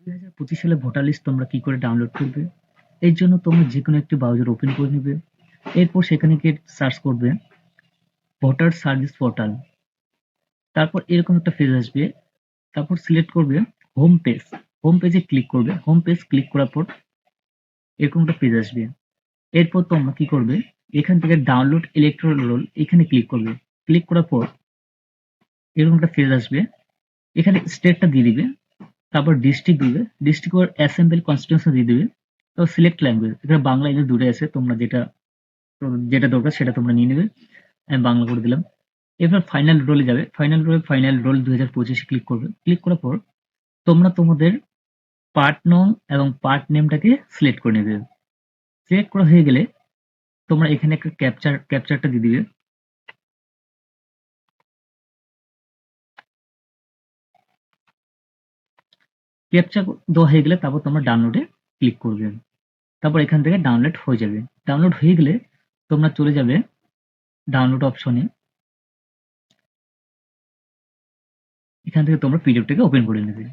দুই হাজার পঁচিশ সালে ভোটার লিস্ট তোমরা কি করে ডাউনলোড করবে? এর জন্য তোমরা যে কোনো একটি ব্রাউজার ওপেন করে নেবে। এরপর সেখানে গিয়ে সার্চ করবে ভোটার সার্ভিস পোর্টাল তারপর এরকম একটা পেজ আসবে। তারপর সিলেক্ট করবে হোম পেজ হোম পেজে ক্লিক করবে। হোম পেজ ক্লিক করার পর এরকম একটা পেজ আসবে। এরপর তোমরা কি করবে? এখান থেকে ডাউনলোড ইলেকট্রল রোল এখানে ক্লিক করবে। ক্লিক করার পর এরকম একটা পেজ আসবে। এখানে স্টেটটা দিয়ে দিবে। তারপর ডিস্ট্রিক্ট দিবে। ডিস্ট্রিক্ট ওর অ্যাসেম্বলি কনস্টিটিউশন দিয়ে দিবে। তো সিলেক্ট ল্যাঙ্গুয়েজ এখানে বাংলা ইংলিশ দুটো আছে, তোমরা যেটা যেটা দরকার সেটা তোমরা নিয়ে নেবে। আমি বাংলা করে দিলাম। এবার ফাইনাল রোলে যাবে। ফাইনাল রোলে ফাইনাল রোল দু হাজার পঁচিশে ক্লিক করবে। ক্লিক করার পর তোমরা তোমাদের পার্ট নং এবং পার্ট নেমটাকে সিলেক্ট করে নেবে। সিলেক্ট করা হয়ে গেলে তোমরা এখানে একটা ক্যাপচার ক্যাপচারটা দিয়ে দিবে। ক্যাপচার দেওয়া হয়ে গেলে তারপর তোমরা ডাউনলোডে ক্লিক করবে। তারপর এখান থেকে ডাউনলোড হয়ে যাবে। ডাউনলোড হয়ে গেলে তোমরা চলে যাবে ডাউনলোড অপশনে এখান থেকে তোমরা পিডিএফটাকে ওপেন করে নেবে।